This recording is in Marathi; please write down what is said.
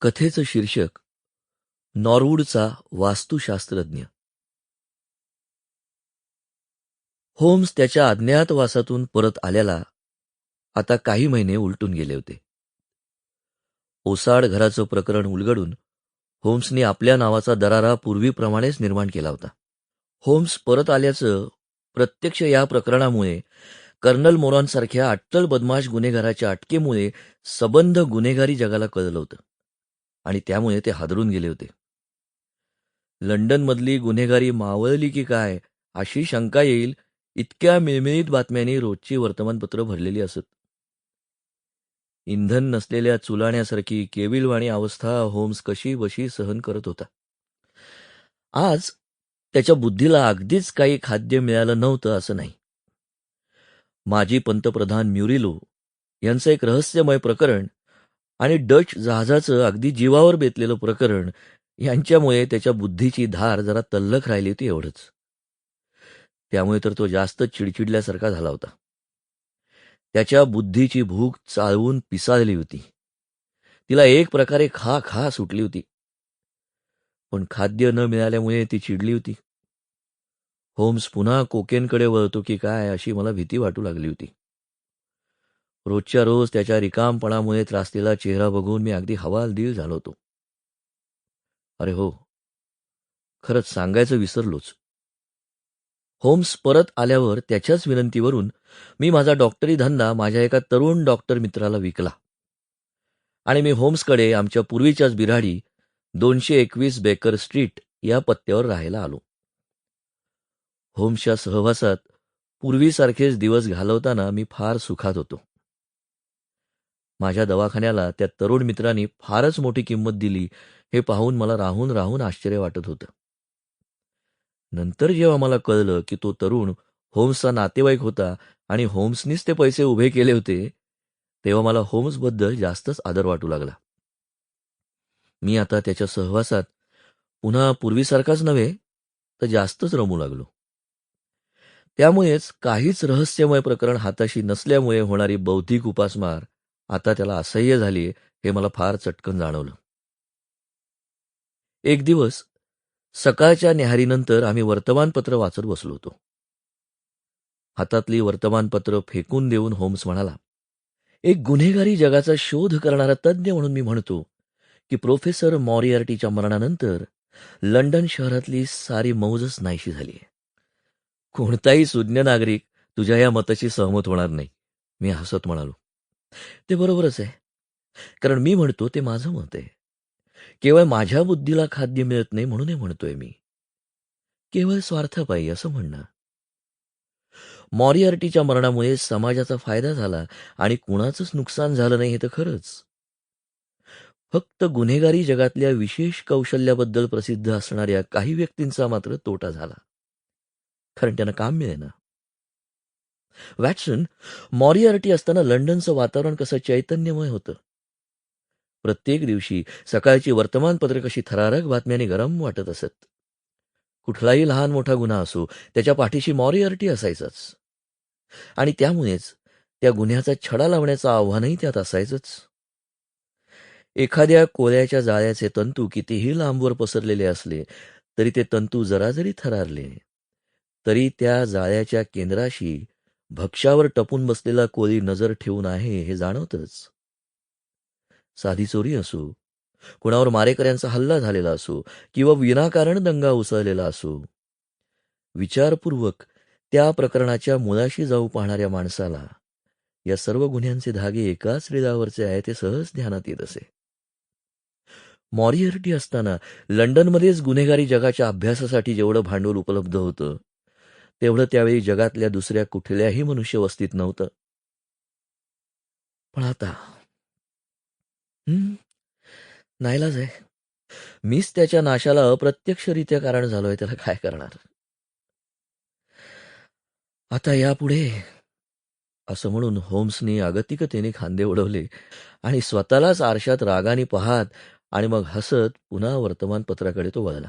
कथेचं शीर्षक नॉरवूडचा वास्तुशास्त्रज्ञ. होम्स त्याच्या अज्ञातवासातून परत आल्याला आता काही महिने उलटून गेले होते. ओसाड घराचं प्रकरण उलगडून होम्सने आपल्या नावाचा दरारा पूर्वीप्रमाणेच निर्माण केला होता. होम्स परत आल्याचं प्रत्यक्ष या प्रकरणामुळे कर्नल मोरॉनसारख्या अट्टल बदमाश गुन्हेगाराच्या अटकेमुळे सबंध गुन्हेगारी जगाला कळलं होतं. आणि त्यामुळे ते हादरून गेले होते. लंडनमधली गुन्हेगारी मावळली की काय अशी शंका येईल इतक्या मिळमिळीत बातम्यांनी रोजची वर्तमानपत्र भरलेली असत. इंधन नसलेल्या चुलाण्यासारखी केविलवाणी अवस्था होम्स कशी बशी सहन करत होता. आज त्याच्या बुद्धीला अगदीच काही खाद्य मिळालं नव्हतं असं नाही. माजी पंतप्रधान म्युरिलो यांचं एक रहस्यमय प्रकरण आणि डच जहाजाचं अगदी जीवावर बेतलेलं प्रकरण यांच्यामुळे त्याच्या बुद्धीची धार जरा तल्लख राहिली होती एवढंच. त्यामुळे तर तो जास्त चिडचिडल्यासारखा झाला होता. त्याच्या बुद्धीची भूक चाळवून पिसाळली होती. तिला एक प्रकारे खा खा सुटली होती. पण खाद्य न मिळाल्यामुळे ती चिडली होती. होम्स पुन्हा कोकेनकडे वळतो की काय अशी मला भीती वाटू लागली होती. रोजच्या रोज त्याच्या रिकामपणामुळे त्रासलेला चेहरा बघून मी अगदी हवालदिल झालो होतो. अरे हो खरंच सांगायचं विसरलोच. होम्स परत आल्यावर त्याच्याच विनंतीवरून मी माझा डॉक्टरी धंदा माझ्या एका तरुण डॉक्टर मित्राला विकला. आणि मी होम्सकडे आमच्या पूर्वीच्याच बिराडी दोनशे एकवीस बेकर स्ट्रीट या पत्त्यावर राहायला आलो. होम्सच्या सहवासात पूर्वीसारखेच दिवस घालवताना मी फार सुखात होतो. माझ्या दवाखान्याला त्या तरुण मित्रांनी फारच मोठी किंमत दिली हे पाहून मला राहून राहून आश्चर्य वाटत होतं. नंतर जेव्हा मला कळलं की तो तरुण होम्सचा नातेवाईक होता आणि होम्सनीच ते पैसे उभे केले होते तेव्हा मला होम्सबद्दल जास्तच आदर वाटू लागला. मी आता त्याच्या सहवासात पुन्हा पूर्वीसारखाच नव्हे तर जास्तच रमू लागलो. त्यामुळेच काहीच रहस्यमय प्रकरण हाताशी नसल्यामुळे होणारी बौद्धिक उपासमार आता त्याला असह्य झाली हे मला फार चटकन जाणवलं. एक दिवस सकाळच्या निहारीनंतर आम्ही वर्तमानपत्र वाचत बसलो होतो. हातातली वर्तमानपत्र फेकून देऊन होम्स म्हणाला एक गुन्हेगारी जगाचा शोध करणारा तज्ज्ञ म्हणून मी म्हणतो की प्रोफेसर मॉरियार्टीच्या मरणानंतर लंडन शहरातली सारी मौजच नाहीशी झाली कोणताही सुज्ञ नागरिक तुझ्या या मताशी सहमत होणार नाही मी हसत म्हणालो. ते बरोबरच आहे. कारण मी म्हणतो ते माझं मत आहे. केवळ माझ्या बुद्धीला खाद्य मिळत नाही म्हणून हे म्हणतोय मी. केवळ स्वार्थापायी असं म्हणणं. मॉरियार्टीच्या मरणामुळे समाजाचा फायदा झाला आणि कुणाचंच नुकसान झालं नाही हे तर खरंच. फक्त गुन्हेगारी जगातल्या विशेष कौशल्याबद्दल प्रसिद्ध असणाऱ्या काही व्यक्तींचा मात्र तोटा झाला. कारण त्यांना काम मिळेना. वॅटसन मॉरियार्टी असताना लंडनचं वातावरण कसं चैतन्यमय होतं. प्रत्येक दिवशी सकाळची वर्तमानपत्र कशी थरारक बातम्यांनी गरम वाटत असत. कुठलाही लहान मोठा गुन्हा असो त्याच्या पाठीशी मॉरियार्टी असायचंच. आणि त्यामुळेच त्या गुन्ह्याचा छडा लावण्याचं आव्हानही त्यात असायचंच. एखाद्या कोळ्याच्या जाळ्याचे तंतू कितीही लांबवर पसरलेले असले तरी ते तंतू जरा जरी थरारले तरी त्या जाळ्याच्या केंद्राशी भक्ष्यावर टपून बसलेला कोळी नजर ठेवून आहे हे जाणवतच. साधी चोरी असो कुणावर मारेकऱ्यांचा हल्ला झालेला असो किंवा विनाकारण दंगा उसळलेला असो विचारपूर्वक त्या प्रकरणाच्या मुळाशी जाऊ पाहणाऱ्या माणसाला या सर्व गुन्ह्यांचे धागे एकाच रिदावरचे आहे ते सहज ध्यानात येत असे. मॉरियर्टी असताना लंडनमध्येच गुन्हेगारी जगाच्या अभ्यासासाठी जेवढं भांडवल उपलब्ध होतं तेवढं त्यावेळी जगातल्या दुसऱ्या कुठल्याही मनुष्यवस्तीत नव्हतं. पण आता हम्म नाईलाज आहे. मीच त्याच्या नाशाला अप्रत्यक्षरित्या कारण झालोय त्याला काय करणार? आता यापुढे असं म्हणून होम्सनी अगतिकतेने खांदे उडवले आणि स्वतःलाच आरशात रागाने पाहात आणि मग हसत पुन्हा वर्तमानपत्राकडे तो वळला.